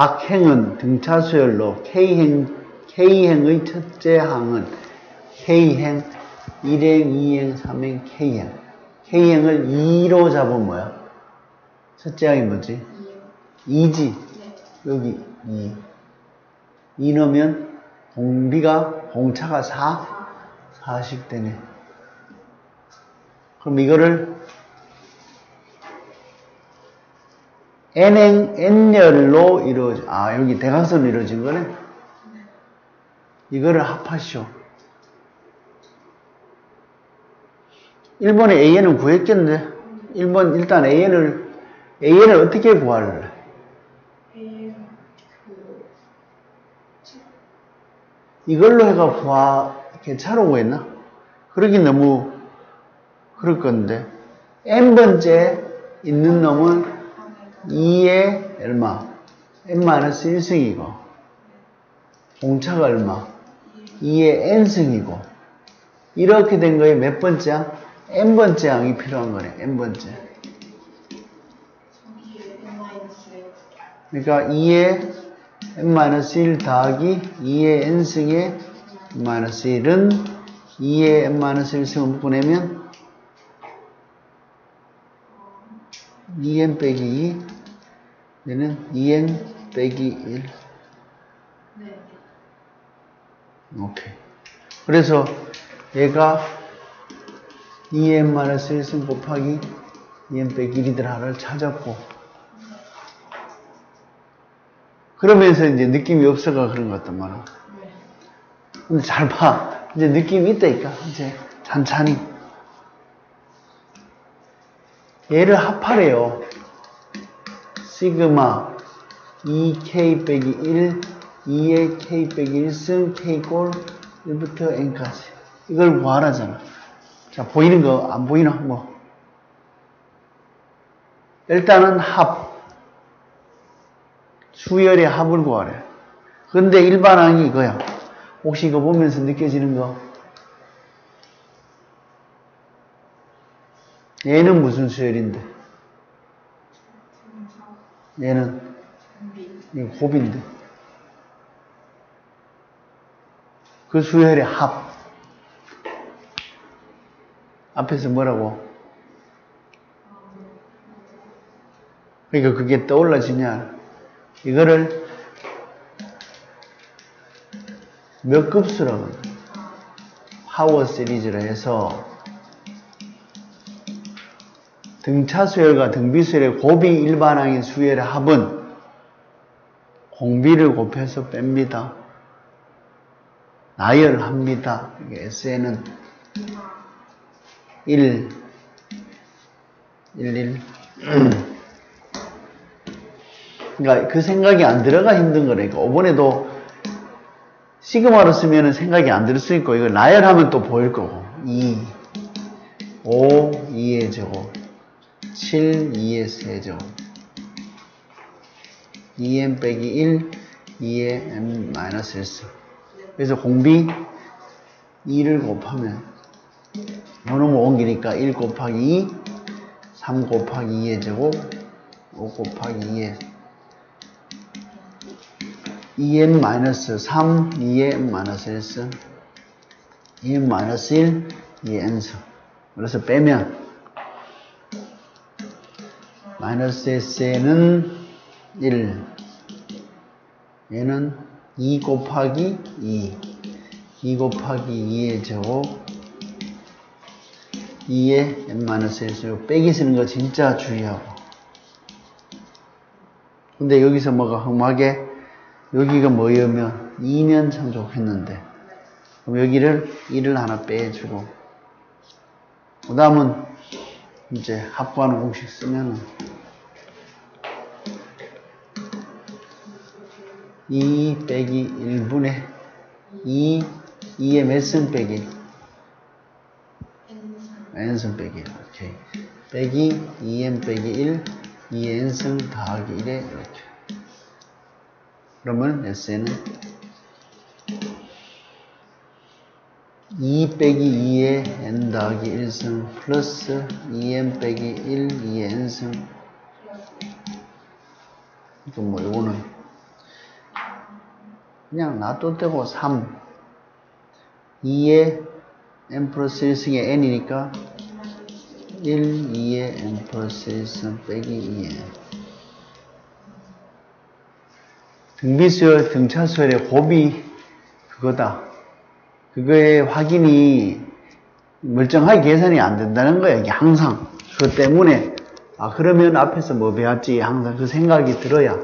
각 행은 등차 수열로 K행, K행의 첫째 항은 K행, 1행, 2행, 3행, K행. K행을 2로 잡으면 뭐야? 첫째 항이 뭐지? 2지. 여기 2. 2 넣으면 공비가, 공차가 4? 4씩 되네. 그럼 이거를 n행, n열로 이루어져. 아, 여기 대각선으로 이루어진 거네? 이거를 합하시오. 1번에 an은 구했겠는데? 1번, 일단 an을, an을 어떻게 구할래? 이걸로 해가 구하, 괜찮아 구했나? 그러긴 너무, 그럴 건데. n번째 있는 놈은 2의 얼마? n-1승이고 공차가 얼마? 2의 n승이고 이렇게 된 거에 몇 번째 항? n번째 항이 필요한 거네 n번째 마이너스 그러니까 2의 n-1 더하기 2의 n승의 n-1은 2의 n-1승을 묶어내면 2n 빼기 2 얘는 2n 빼기 1 네. 오케이 그래서 얘가 2n-1승 곱하기 2n 빼기 1이들 하나를 찾았고 그러면서 이제 느낌이 없어가 그런 것 같단 말이야 네. 근데 잘 봐. 이제 느낌이 있다니까. 이제 찬찬히. 얘를 합하래요. 시그마 2k 빼기 1, 2의 k 빼기 1승 k 골 1부터 n까지. 이걸 구하라잖아. 자, 보이는 거, 안 보이나? 뭐. 일단은 합. 수열의 합을 구하래. 근데 일반항이 이거야. 혹시 이거 보면서 느껴지는 거? 얘는 무슨 수열인데? 얘는 이 곱인데. 그 수열의 합. 앞에서 뭐라고? 그러니까 그게 떠올라지냐? 이거를 몇 급수라고? 파워 시리즈로 해서 등차 수열과 등비 수열의 곱이 일반항인 수열의 합은 공비를 곱해서 뺍니다. 나열합니다. SN은 1, 1, 1. 그러니까 그 생각이 안 들어가 힘든 거라니까. 이번에도 시그마로 쓰면 생각이 안들수 있고, 이거 나열하면 또 보일 거고. 2, 5, 2의 제곱, 7, 2의 세제곱, 2n 빼기 1, 2의 n 마이너스 1승. 그래서 공비 2를 곱하면, 요놈을 옮기니까 1 곱하기 2, 3 곱하기 2의 제곱, 5 곱하기 2의 2n 마이너스 3, 2n 마이너스 1승, 2n 마이너스 1, 2n승. 그래서 빼면 마이너스 s는 1, 얘는 2 곱하기 2, 2 곱하기 2의 제곱, 2의 n 마이너스 1승. 빼기 쓰는 거 진짜 주의하고. 근데 여기서 뭐가 험하게 여기가 뭐였면 2면 참 좋겠는데 그럼 여기를 1을 하나 빼주고 그 다음은 이제 합부하는 공식 쓰면은 2 빼기 1분의 2 2의 몇승 빼기? N승. 빼기. 오케이. 빼기 2n 빼기 1 2n승 더하기 1에 이렇게 그러면 SN은 2 빼기 2의 n 더하기 1승 플러스 2n 빼기 1, 2의 n승. 이건 뭐 요거는 그냥 놔둬도 되고 3 2에 n 플러스 1승에 n이니까 1, 2에 n 플러스 1승 빼기 2에 등비수열, 등차수열의 곱이 그거다. 그거의 확인이 멀쩡하게 계산이 안 된다는 거야. 이게 항상. 그것 때문에 아 그러면 앞에서 뭐 배웠지 항상 그 생각이 들어야